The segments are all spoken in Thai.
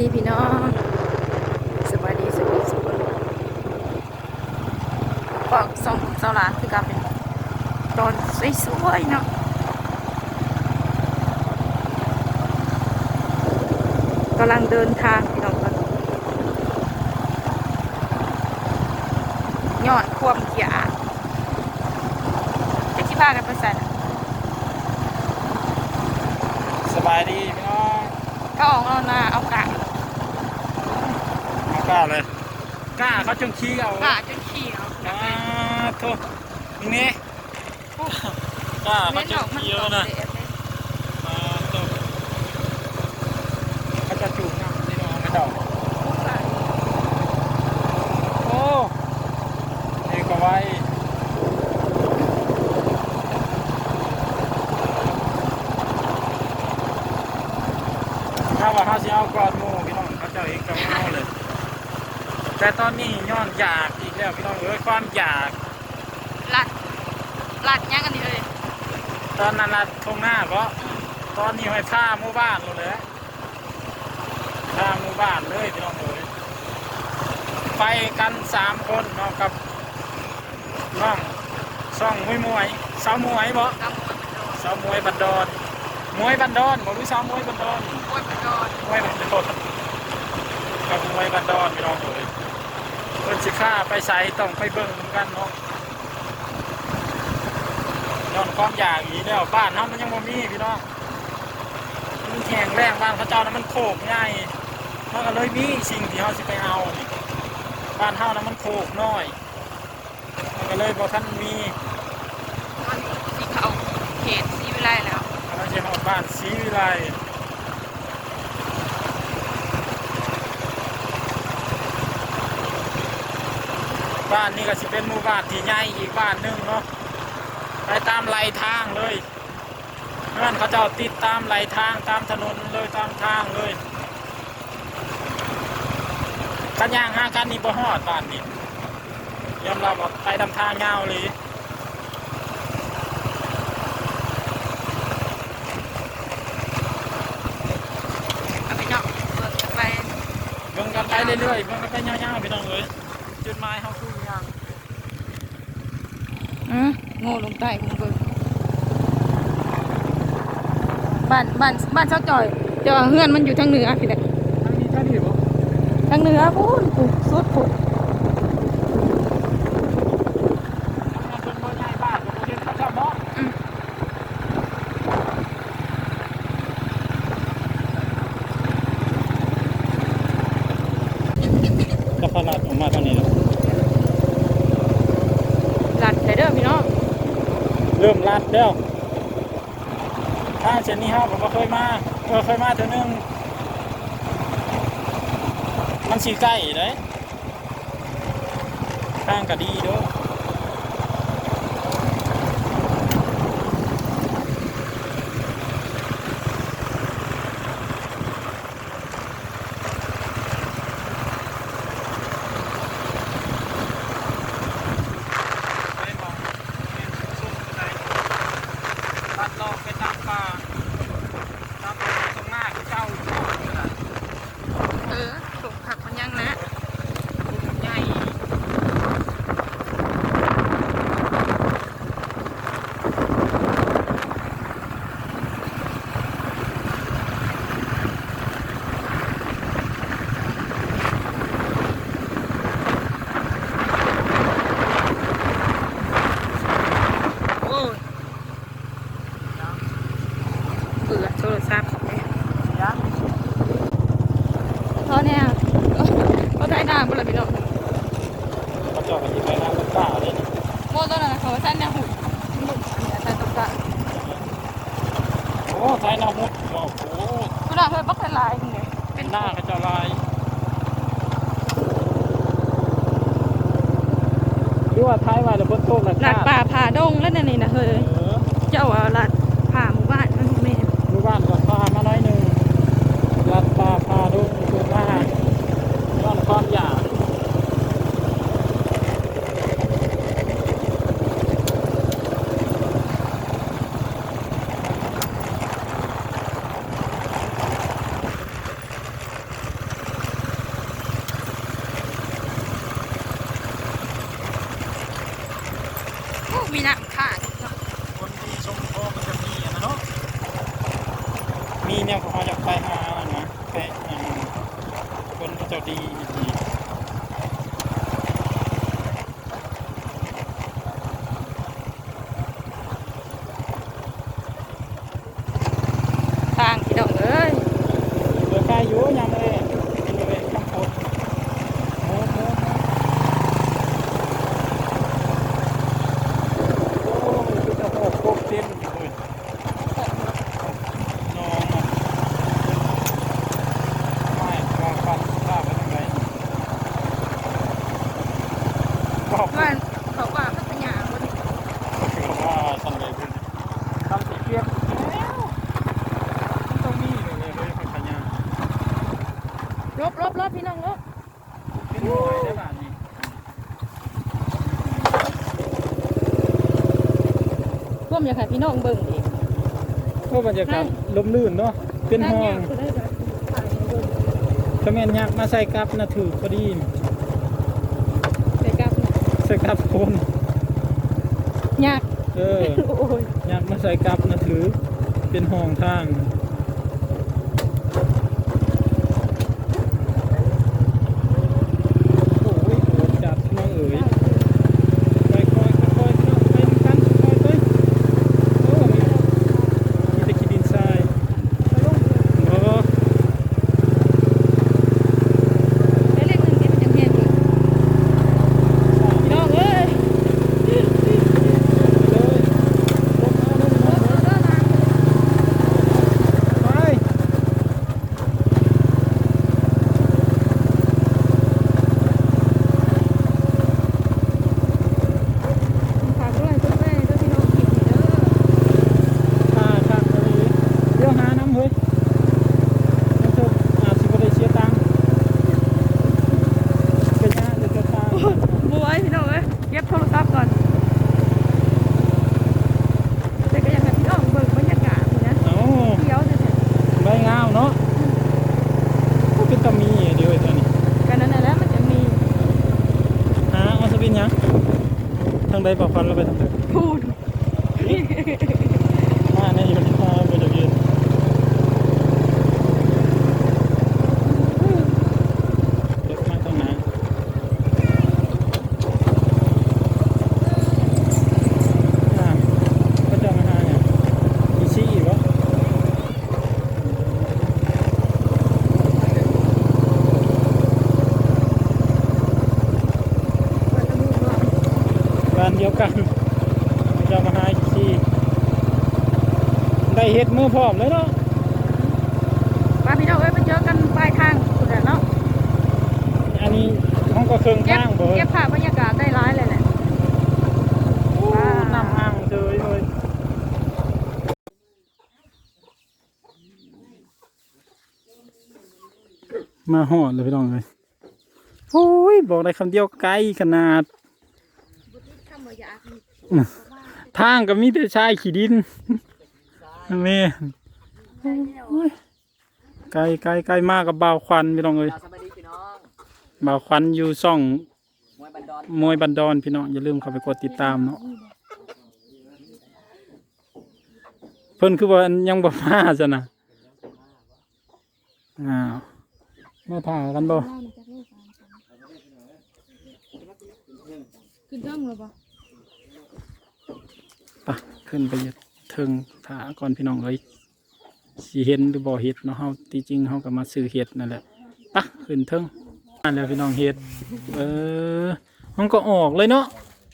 ดีพี่น้องสบายดีสุขสุขกองส่งเสาหลานคือกับเป็นตอนสวยๆเนาะกำลังเดินทางพี่น้องกันยอดความอยากจะคิดพากันไปใส่น่ะสบายดีพี่น้องก็ออกเอาหน้าเอากะเอา กล้าเลยกล้าเขาจงขี้เอากะจนเขียวอ่าโทษนี่กล้าเขาเล่นจองอกมันขี้ตเอากนะเสียเลย อ่าโทษเขาจะจูบน้ำนี่น้องไม่ดอกโอ้นี่ก็ไว้ถ้าว่าเขาสิเอาก่อนหมู่พี่น้องเขาเจะเองก็เอาเลย แต่ตอนนี้ย้อนอยากอีกแล้วพี่น้องเอ้ยความอยากลัดลัดยังกันดีเลยตอนนั้นละทงหน้าก็ตอนนี้ให้ผ้าหมู่บ้านเลยแหละผ้าหมู่บ้านเลยพี่น้องเอ้ยไปกันสามคนเนาะกับน้องซ่องมวยมวยสาวมวยบ่กำมันโดนสาวมวยบันดอนมวยบันดอนบ่รู้สาวมวยบันดอนโอยมันโดนมวยบันดอนกับมวยบันดอนพี่น้องเอ้ยเพิ่นสิฆ่าไปใส่ต้องไปเบิ่งกันเนาะย้อนความอยากอีกแล้วบ้านเฮามันยังบ่มีพี่น้องมันแข็งแรงบ้านเขาเจ้านั้นมันโคกง่ายมันก็เลยมีสิ่งที่เฮาสิไปเอานี่บ้านเฮานั้นมันโคกน้อยมันก็เลยบ่ทันมีมันสีเขาเขตสีวิไลแล้วมันจะฮอดบ้านศรีวิไล บ้านนี้ก็สิเป็นหมู่บ้านที่ใหญ่อีกบ้านหนึงเนาะไปตามไหลทางเลยเพื่อนเขาเจ้าติดตามไหลทางตามถนนเลยตามทางเลยกันย่างห้ากันนี่บ่ฮอดบ้านนี่ยอมรับว่าไปทำทางยาวเลยเอาไปเนาะเบิกกันไปเบิ่งกันไปเรื่อยๆเบิ่งกันไปยาวๆพี่น้องเอ้ยจุดหมายเขาคือหยัง อืมโง่ลงใต้มึงเบิกบ้านบ้านบ้านเจ้าจ่อยเดี๋ยวเฮือนมันอยู่ทางเหนือพี่เด็กมันมีเท่านี้บ่ทางเหนือพูนปุ๊สุดปุ๊มันเป็นบ่ใหญ่บ้านบ่เห็นเขาเจ้าบ่ อืม ก็พลัดออกมาเท่านี้แล้ว ลัดเลยเด้อ พี่น้องเริ่มลัดแล้วทางเส้นนี้เฮาผมก็เคยมาเออเคยมาเท่านึงมันสีใกล้เด้ทางก็ดีด้วยปมองเป็นสุดไหนตัดลอกไปตามป่าตามป่าตรงหน้าคือเจ้าอยู่ก่อนก็ได้ เออปลูกผักมันยังนะ คุณใหญ่โอ้ย เบื่อโทรศัพท์ ยัง เพราะเนี่ยเขาได้น้ำบ่ล่ะพี่น้อง เขาเจาะกันที่ไปทางป่าเลยนี่ โมตัวนั้นน่ะเขาว่าท่านเนี่ยหุ่นหุ่นเนี่ยท่านต้องการ โอ้ไทยนามุดโอ้โห คุณน่ะ เพิ่นบักละลายนี่เลยเป็เป็นนหน้าเขาเจะลายหรือว่าท้ายไว้แล้วบนโต๊ะแล้วหลัดป่าผ่าดงแล้วเนี่ยนี่นะเฮ้ยเออเจ้าเอาหลัดผ่าหมู่บ้านมันบ่แม่น หมู่บ้านก็พามาน้อยหนึ่งรัดปลาพาดุคือมาย้อนความอยาก มีน้ำค่ะเนาะ คนที่ชมโพมันจะมีอะนะเนาะมีเนี่ยเขาอยากไปหาอันนะไปอ่าคนที่เจ้าดีดี ทางพี่น้องเอ้ย เดือดกายอยู่ยังเลยเป็นเลยคำพูดโอ้โหโอ้ยคือจะโหกโคกเต้นอยู่เลยน้องอะไม่วางฟันภาพเป็นยังไง บอกว่าเขาว่าพัทยาคนนี้คือว่าสันเลยคุณทำสีเปรียบแล้วต้องมีเลยเลยเลยพัทยาลบลบลบพี่น้องลบเป็นหน่วยได้บ้านนี้ร่วมอยากให้พี่น้องเบิ่งเอีกก็บรรยากาศลมลื่นเนาะเป็นห้องถ้าแม่นยักมาใส่กับนะถือพอดี ใส่กับคนยาก เออโอ้ยยักษ์มาใส่กับนะถือ เป็นห้องทาง โอ้ยโหดจัดน้องเอ๋ยไปคอยๆค่อยๆเนาะไปนำกันค่อยๆไปโอ้ยมีแต่ขี้ดินทรายโอ้ ได้เลขหนึ่งเก็บยังเห็นอีกพี่น้องเอ้ย เลย เออเด้อนะ ไป ฝากด้วยทุกแม่ด้วยพี่น้องกินเด้อ ค่ะค่ะเลยเดี๋ยวหาน้ำเฮ้ยน้ำเถอะอาจสิบ่ได้เสียตังค์เป็นยากเดี๋ยวจะตาม บวยพี่น้องเอ้ยเก็บโทรศัพท์ก่อนแต่ก็อยากให้พี่น้องเบิ่งบรรยากาศนี่นะ เอ้า เที่ยวจะ ใบงามเนาะก็เป็นตะมีเดียวไอ้ตัวนี้ กันนั่นแหละมันจะมี หา เอาสปินยังทางใดบอกฟันเราไปทางใดพูดมาในอยู่ที่มาบริเวณเด็กมาตรงไหนอ่าก็จะมาหาเนี่ยอีซี่อีกวะ มันจะมีว่า บ้าน เดียวกันจะมาหาอีซี่ ได้เฮ็ดมือพร้อมเลยเนาะป้าพี่น้องเอ้ยไปเจอกันปลายทางสุดแล้วเนาะอันนี้ห้องก็เครื่องเก็บข้างเบิดเก็บภาพบรรยากาศได้ร้ายเลยแหละว้าวน้ำห้างเจอเลยมาหอดเลยพี่น้องเลยโอ้ยบอกได้คำเดียวไกลขนาดทำบ่อยาก ทางก็มีแต่ชายขี่ดินแม่โอ้ยไกลไกลไกลมากกับบ่าวควันพี่น้องเลยบ่าวควันอยู่ซ่องมวยบันดอนพี่น้องอย่าลืมเข้าไปกดติดตามเนาะเพิ่นคือว่ายังบ่มาซะนะอ้าวมาถ่ากันบ่ขึ้นต้องหรือเปล่ะขึ้นไปเทิงถาก่อนพี่น้องเอ้ยสิเห็นหรือบ่อเห็ดเนาะเฮาที่จริงเฮาก็มาซื้อเห็ดนั่นแหละปะขึ้นเทิงนั่นแหละพี่น้องเห็ดเออมันก็ออกเลยเนาะ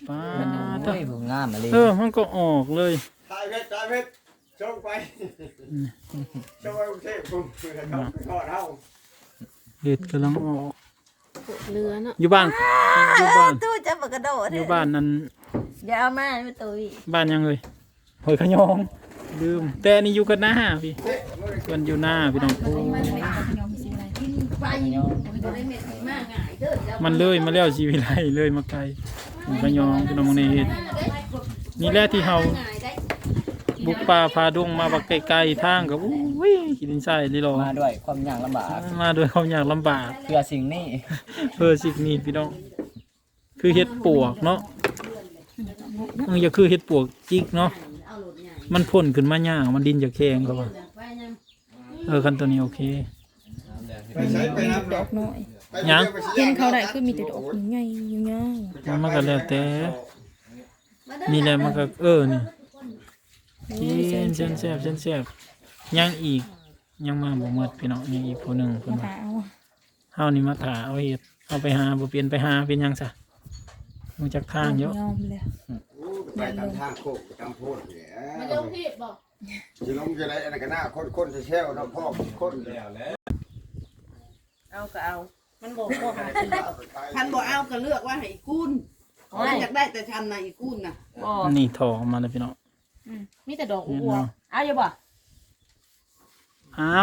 ป้ามันดโอ้ยผมงามเลยเออมันก็ออกเลยตายเพชรตายเพชรชงไปชงไปกรุงเทพผมเพื่อเขาไปทอดเท่าเห็ดกำลังออกเรือเนาะอยู่บ้านอยู่บ้านตู้จะมากระโดดอยู่บ้านนั้น อย่าเอามาไม่ตู้อีกบ้านยังเลยหอยขยองลืมแต่อันนี่อยู่กันหน้าพี่มันอยู่หน้าพี่น้องโอ้มันเลยมาแล้วชีวิไลเลยมาไกลหอยขยองพี่น้องในเห็ดนี่แหละที่เฮาบุกป่าพาดงมาบักไกลๆทางกับอุ้ยกินดินทรายลีรอมาด้วยความยากลำบากมาด้วยความยากลำบาก เพื่อสิ่งนี้เพื่อสิ่งนี้พี่น้อง คือเห็ดปวกเนาะ เนาะคือเห็ดปวกจิกเนาะมันพ่นขึ้นมาย่างมันดินจะแข็งเขาว่าเออคันตัวนี้โอเคไปใช้ไปน้ำดอกน้อยยังเห็นเขาได้คือมีแต่ดอกใหญ่ยาวมันก็แล้วแต่นี่แหละมันก็เออนี่ๆกินเส้นแซ่บเส้นแซ่บยังอีกยังมาบ่หมดพี่น้องยังอีกผู้หนึ่งคนมาว่าถาเอาเฮานี่มาถาเอาเฮ็ดเอาไปหาบ่เปลี่ยนไปหาเป็นยังซะมันจักทางเยอะ ไปตามทางโคกตามโพดเนี่ยมาลงที่บอกจะลงจะได้อันนั้นก็น่าคนคนจะแช่วเนาะพ่อคนแล้วแล้วเอาก็เอา มันบอกบอกหากินเอาพันบ่เอาก็เลือกว่าให้อีกุนมันอยากได้แต่ชันนะอีกุนน่ะบอกนี่ถอออกมาแล้วพี่น้องมีแต่ดอกเห็นบัวเนาะเอาอยู่บ่เอา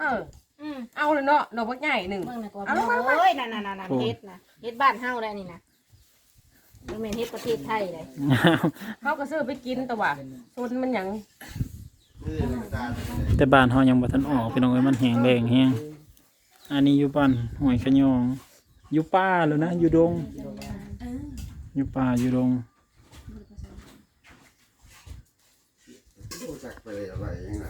เอออืมเอาเลยเนาะดอกบักใหญ่หนึ่งเอาลงมา โอ้ยนั่นนั่นนั่นเฮ็ดนะเฮ็ดบ้านเฮาได้นี่นะ มันเป็นเฮ็ดประเทศไทยเลยเขาก็ซื้อไปกินแต่ว่าส่วนมันหยังแต่บ้านเฮายังบ่ทันออกพี่น้องเอ้ยมันแห้งแล้งแห้งอันนี้อยู่บ้านห้วยขะยองอยู่ป่าแล้วนะอยู่ดงอยู่ป่าอยู่ดงจักไปอะไรยังไง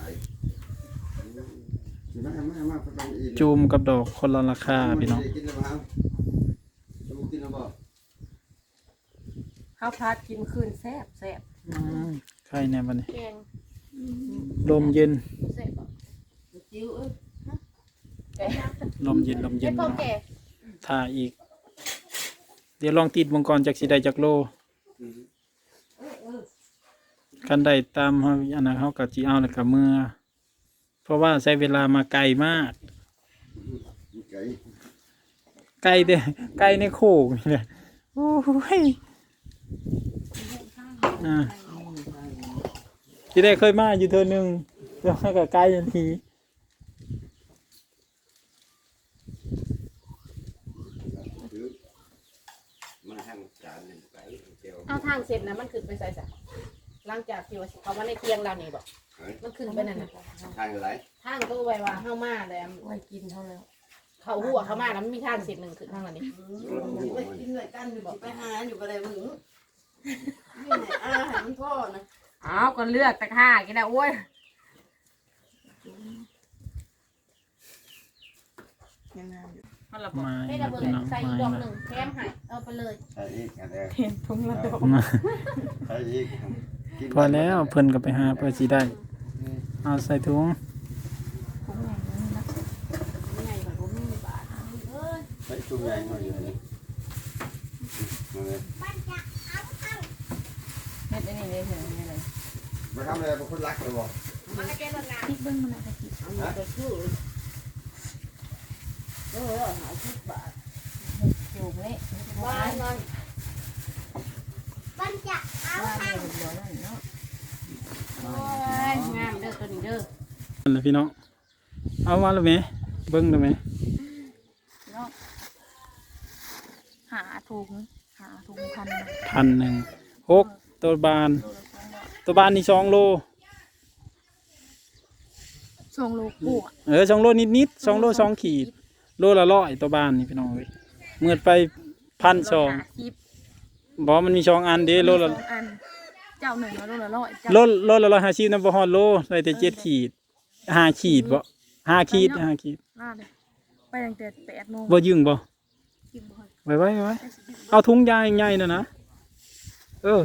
มามามาไปอีกจูมกับดอกคนละราคาพี่น้อง กินแล้วครับดูกินแล้วบ่ เขาพาดกินคืนแซ่บแซ่บอืมใครแน่บัดนี้ แกงลมเย็น เสร็จบ่จิ้วเอ้ยลมเย็น ลมเย็เฮ็นดพ่อพี่น้องแก่ถ่าอีก เดี๋ยวลองติดวงกรจากสีใดจากโลกันได้ตามเฮาอันนั้นเฮากับจีเอาแล้วกับเมื่อ เพราะว่าใช้เวลามาไกลมาก ไก่ไกลเด้ไกลในโคกนี่แหละโอ้ย อ่าที่ได้เคยมาอยู่เธอหนึ่งแล้วมากับไกลทันทีมาทางจานนี่ไก่เจียวเอาทางเสร็จนะมันขึ้นไปใส่ซะหลังจากที่ว่าเขามาในเตียงเรานี่บ่มันขึ้นไปนั่นน่ะทางอะไรทางก็ไว้ว่าเฮามาแล้วไว้กินเท่าแล้วเขาหัวเขามาแล้วมันมีทางเสร็จหนึงขึ้นทางนั้นนี่ไปกินด้วยกันอยู่สิไปหาอยู่ก็ได้มึงนี่ไหน อาหารพ่อนะเอาก็เลือกตะค่ากินแล้วโอ้ยยังงามอยู่มันละมาให้อีกระแล้วเบิดพี่น้องใส่อีมากดอกแล้หนึ่งแถมให้เอาไปเลยใส่อีกอันเดียวเห็นทุ่งละดอกมาใส่อีกพอแล้วเพิ่นก็ไปหาเพื่อสิได้ เอาใส่ถุงใหญ่กว่าบ่มีบาทเอ้ยใส่ตุ้งใหญ่หน่อยเลยเฮ็ดอันนี้เลย เถอะนี่เลยมาทำอะไรเป็นคนรักเลยบ่มันก็แก้รถน้พริกเบิ้งมันอะไรกินเอาไปคือเออหาสิบบาทอยู่นี่ำบ้านนอนว่าเนี่ยเดี๋ยวนั่นเนาะโอ้ยงามเด้อตัวนี้เด้อนั่นแหละพี่น้องเอามาแล้วไหมเบิ้งได้ไหมหาถุงหาถุงพันพันหนึ่งหก ตัวบาน ตัวบานนี่สองโล สองโลกว่าเออสองโลนิดนิดๆสองโลสองขีด โลละร้อยตัวบานนี่พี่น้องเลยเมื่อไปพันสองหาสิบบอกมันมีสองอันเด้โลละสองอันเจ้าหนึ่งแล้วโลละร้อยเจ้าโลโลละร้อยห้าสิบน้ำบ่ฮอดโลได้แต่เจ็ดขีดห้าขีดบ่ห้าขีดห้าขีดน่าเลยไปตั้งแต่แปดโมงบ่ยึงบ่กินบ่อยไว้ไว้ไว้เอาถุงยางใหญ่ๆน่ะนะ เออ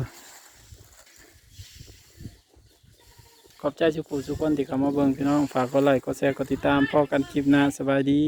ขอบใจทุกผู้ทุกคนที่เข้ามาเบิ่งพี่น้องฝากกดไลค์กดแชร์กดติดตามพอกันคลิปหน้าสบายดี